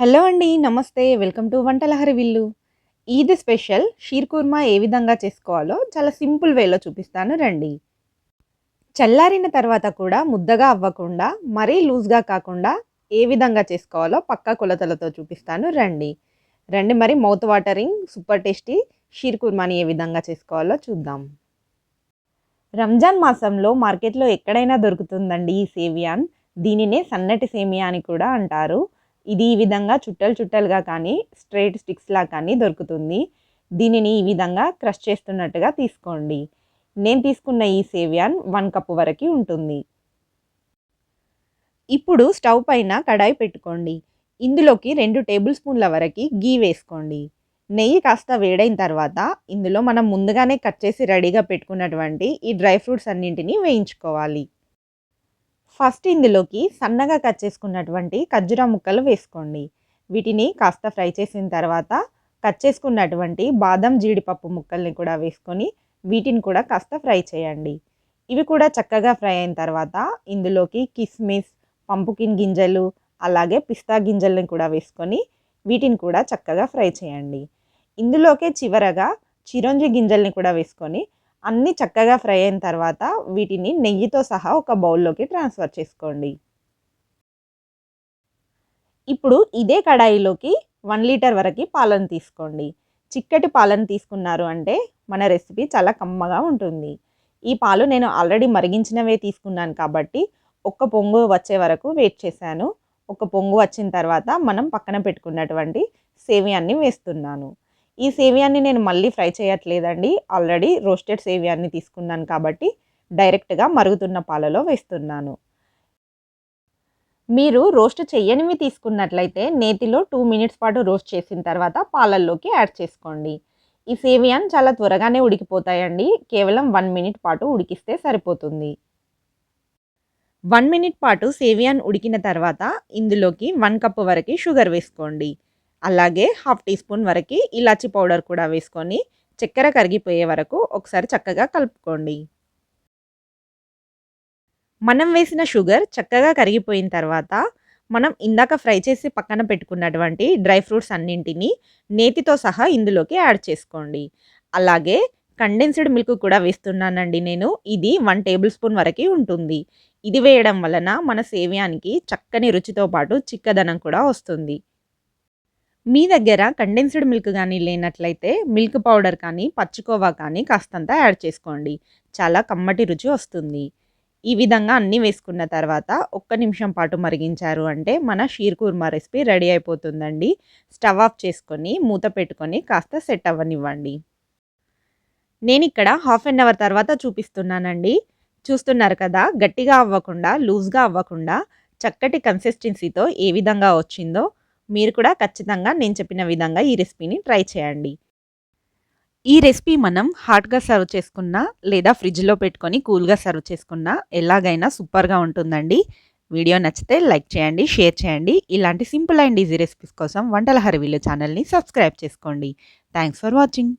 Hello అండి నమస్తే. Welcome to Vantalahari villu. Eid special. Sheer kurma ఏ విధంగా చేసుకోవాలో చాలా సింపుల్ వేలో చూపిస్తాను రండి. చల్లారిన తర్వాత కూడా ముద్దగా అవ్వకుండా మరీ లూజ్గా కాకుండా ఏ విధంగా చేసుకోవాలో పక్కా కొలతలతో చూపిస్తాను రండి. రండి మరి mouth watering super tasty sheer కుర్మాని ఏ విధంగా చేసుకోవాలో చూద్దాం. రంజాన్ మాసంలో మార్కెట్లో ఎక్కడైనా దొరుకుతుందండి ఈ సేవియాన్ దీనినే సన్నటి సేమియా అని కూడా అంటారు. ఇది ఈ విధంగా చుట్టలు చుట్టలుగా కానీ స్ట్రైట్ స్టిక్స్లా కానీ దొరుకుతుంది. దీనిని ఈ విధంగా క్రష్ చేస్తున్నట్టుగా తీసుకోండి. నేను తీసుకున్న ఈ సేవియాన్ వన్ కప్ వరకు ఉంటుంది. ఇప్పుడు స్టవ్ పైన కడాయి పెట్టుకోండి. ఇందులోకి రెండు టేబుల్ స్పూన్ల వరకు గీ వేసుకోండి. నెయ్యి కాస్త వేడైన తర్వాత ఇందులో మనం ముందుగానే కట్ చేసి రెడీగా పెట్టుకున్నటువంటి ఈ డ్రై ఫ్రూట్స్ అన్నింటినీ వేయించుకోవాలి. ఫస్ట్ ఇందులోకి సన్నగా కట్ చేసుకున్నటువంటి ఖర్జూర ముక్కలు వేసుకోండి. వీటిని కాస్త ఫ్రై చేసిన తర్వాత కట్ చేసుకున్నటువంటి బాదం జీడిపప్పు ముక్కల్ని కూడా వేసుకొని వీటిని కూడా కాస్త ఫ్రై చేయండి. ఇవి కూడా చక్కగా ఫ్రై అయిన తర్వాత ఇందులోకి కిస్మిస్ పంపుకిన్ గింజలు అలాగే పిస్తా గింజల్ని కూడా వేసుకొని వీటిని కూడా చక్కగా ఫ్రై చేయండి. ఇందులోకే చివరగా చిరంజి గింజల్ని కూడా వేసుకొని అన్నీ చక్కగా ఫ్రై అయిన తర్వాత వీటిని నెయ్యితో సహా ఒక బౌల్లోకి ట్రాన్స్ఫర్ చేసుకోండి. ఇప్పుడు ఇదే కడాయిలోకి వన్ లీటర్ వరకు పాలను తీసుకోండి. చిక్కటి పాలను తీసుకున్నారు అంటే మన రెసిపీ చాలా కమ్మగా ఉంటుంది. ఈ పాలు నేను ఆల్రెడీ మరిగించినవే తీసుకున్నాను కాబట్టి ఒక్క పొంగు వచ్చే వరకు వెయిట్ చేశాను. ఒక పొంగు వచ్చిన తర్వాత మనం పక్కన పెట్టుకున్నటువంటి సేవియాన్ని వేస్తున్నాను. ఈ సేవియాన్ని నేను మళ్ళీ ఫ్రై చేయట్లేదండి. ఆల్రెడీ రోస్టెడ్ సేవియాన్ని తీసుకున్నాను కాబట్టి డైరెక్ట్గా మరుగుతున్న పాలలో వేస్తున్నాను. మీరు రోస్ట్ చెయ్యనివి తీసుకున్నట్లయితే నేతిలో టూ మినిట్స్ పాటు రోస్ట్ చేసిన తర్వాత పాలల్లోకి యాడ్ చేసుకోండి. ఈ సేవియాన్ చాలా త్వరగానే ఉడికిపోతాయండి. కేవలం వన్ మినిట్ పాటు ఉడికిస్తే సరిపోతుంది. వన్ మినిట్ పాటు సేవియాన్ ఉడికిన తర్వాత ఇందులోకి వన్ కప్ వరకు షుగర్ వేసుకోండి. అలాగే హాఫ్ టీ స్పూన్ వరకు ఇలాచి పౌడర్ కూడా వేసుకొని చక్కెర కరిగిపోయే వరకు ఒకసారి చక్కగా కలుపుకోండి. మనం వేసిన షుగర్ చక్కగా కరిగిపోయిన తర్వాత మనం ఇందాక ఫ్రై చేసి పక్కన పెట్టుకున్నటువంటి డ్రై ఫ్రూట్స్ అన్నింటినీ నేతితో సహా ఇందులోకి యాడ్ చేసుకోండి. అలాగే కండెన్స్డ్ మిల్క్ కూడా వేస్తున్నానండి నేను. ఇది వన్ టేబుల్ స్పూన్ వరకు ఉంటుంది. ఇది వేయడం వలన మన సేవ్యానికి చక్కని రుచితో పాటు చిక్కదనం కూడా వస్తుంది. మీ దగ్గర కండెన్స్డ్ మిల్క్ కానీ లేనట్లయితే మిల్క్ పౌడర్ కానీ పచ్చికోవా కానీ కాస్తంత యాడ్ చేసుకోండి. చాలా కమ్మటి రుచి వస్తుంది. ఈ విధంగా అన్నీ వేసుకున్న తర్వాత ఒక్క నిమిషం పాటు మరిగించారు అంటే మన షీర్ కుర్మా రెసిపీ రెడీ అయిపోతుందండి. స్టవ్ ఆఫ్ చేసుకొని మూత పెట్టుకొని కాస్త సెట్ అవ్వనివ్వండి. నేను ఇక్కడ హాఫ్ అన్ అవర్ తర్వాత చూపిస్తున్నానండి. చూస్తున్నారు కదా గట్టిగా అవ్వకుండా లూజ్గా అవ్వకుండా చక్కటి కన్సిస్టెన్సీతో ఏ విధంగా వచ్చిందో మీరు కూడా ఖచ్చితంగా నేను చెప్పిన విధంగా ఈ రెసిపీని ట్రై చేయండి. ఈ రెసిపీ మనం హాట్గా సర్వ్ చేసుకున్నా లేదా ఫ్రిడ్జ్లో పెట్టుకొని కూల్గా సర్వ్ చేసుకున్నా ఎలాగైనా సూపర్గా ఉంటుందండి. వీడియో నచ్చితే లైక్ చేయండి షేర్ చేయండి. ఇలాంటి సింపుల్ అండ్ ఈజీ రెసిపీస్ కోసం వంటల హరివిలు ఛానల్ని సబ్స్క్రైబ్ చేసుకోండి. Thanks for watching.